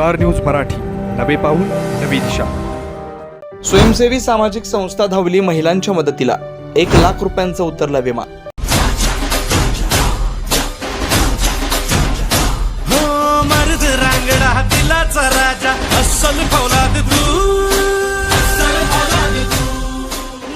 Star news Marathi. नवे पाऊल नवी दिशा. स्वयंसेवी सामाजिक संस्था धावली महिलांच्या मदतीला. एक लाख रुपयांचा उतरला विमा हो मर्द रांगडा दिलाचा राजा अस्सल फौलाद तू.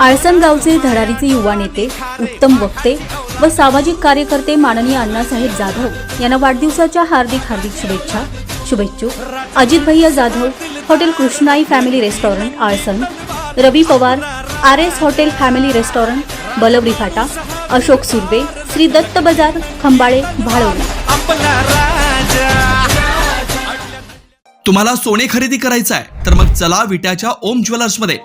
आळसण गावचे धडाडीचे युवा नेते उत्तम वक्ते व सामाजिक कार्यकर्ते माननीय अण्णासाहेब जाधव यांना वाढदिवसाच्या हार्दिक हार्दिक शुभेच्छा. शुभेच्छुक अजित भैया Jadhav hotel Krishnai family restaurant Alsan. Ravi Pawar R S hotel family restaurant Balwadi फाटा. अशोक सुर्वे श्री दत्त बाजार खंबाळे भाळवली. तुम्हाला सोने खरेदी करायचं आहे तर मग चला विट्याच्या ओम ज्वेलर्समध्ये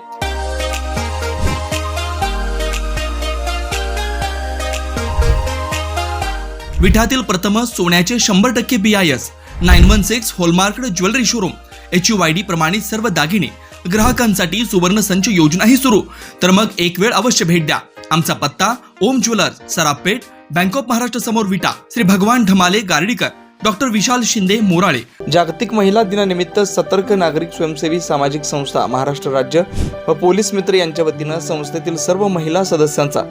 विठ्यातील प्रथम सोन्याचे शंभर टक्के B I S nine one six hallmark jewellery showroom. H U Y D प्रमाणित सर्व दागिने. ग्राहकांसाठी सुवर्ण संच योजनाही सुरू. तर मग एक वेळ अवश्य भेट द्या. आमचा पत्ता Om jewellers Sarapeth bank of Maharashtra समोर विटा श्री भगवान ढमाले गार्डीकर. डॉक्टर विशाल शिंदे मोराळे. जागतिक महिला दिनानिमित्त सतर्क नागरिक स्वयंसेवी सामाजिक संस्था महाराष्ट्र राज्य व पोलीस मित्र यांच्या वतीनं संस्थेतील सर्व महिला सदस्यांचा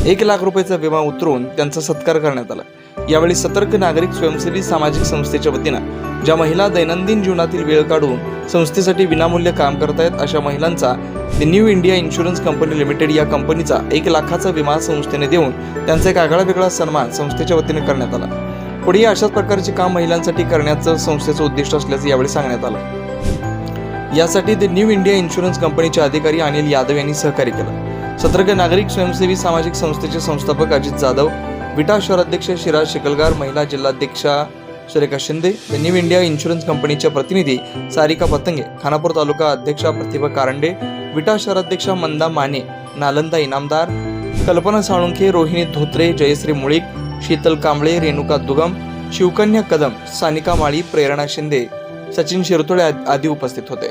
एक लाख रुपयाचा विमा उतरवून त्यांचा सत्कार करण्यात आला. यावेळी सतर्क नागरिक स्वयंसेवी सामाजिक संस्थेच्या वतीनं ज्या महिला दैनंदिन जीवनातील वेळ काढून संस्थेसाठी विनामूल्य काम करतायत अशा महिलांचा the new India insurance company limited या कंपनीचा एक लाखाचा विमा संस्थेने देऊन त्यांचा एक आगळा वेगळा सन्मान संस्थेच्या वतीने करण्यात आला. पुढे अशाच प्रकारचे काम महिलांसाठी करण्याचं संस्थेचं उद्दिष्ट असल्याचं यावेळी सांगण्यात आलं. यासाठी द न्यू इंडिया इन्शुरन्स कंपनीचे अधिकारी अनिल यादव यांनी सहकार्य केलं. सतर्क नागरिक स्वयंसेवी सामाजिक संस्थेचे संस्थापक अजित जाधव विटा शहराध्यक्ष शिराज शिकलगार महिला जिल्हाध्यक्षा Surekha Shinde new India insurance कंपनीच्या प्रतिनिधी सारिका पतंगे खानापूर तालुका अध्यक्षा प्रतिभा कारंडे विटा शहराध्यक्षा मंदा माने नालंदा इनामदार कल्पना साळुंखे रोहिणी धोत्रे जयश्री मुळीक शीतल कांबळे रेणुका दुगम शिवकन्या कदम सानिका माळी प्रेरणा शिंदे सचिन शिरतोळे आदी उपस्थित होते.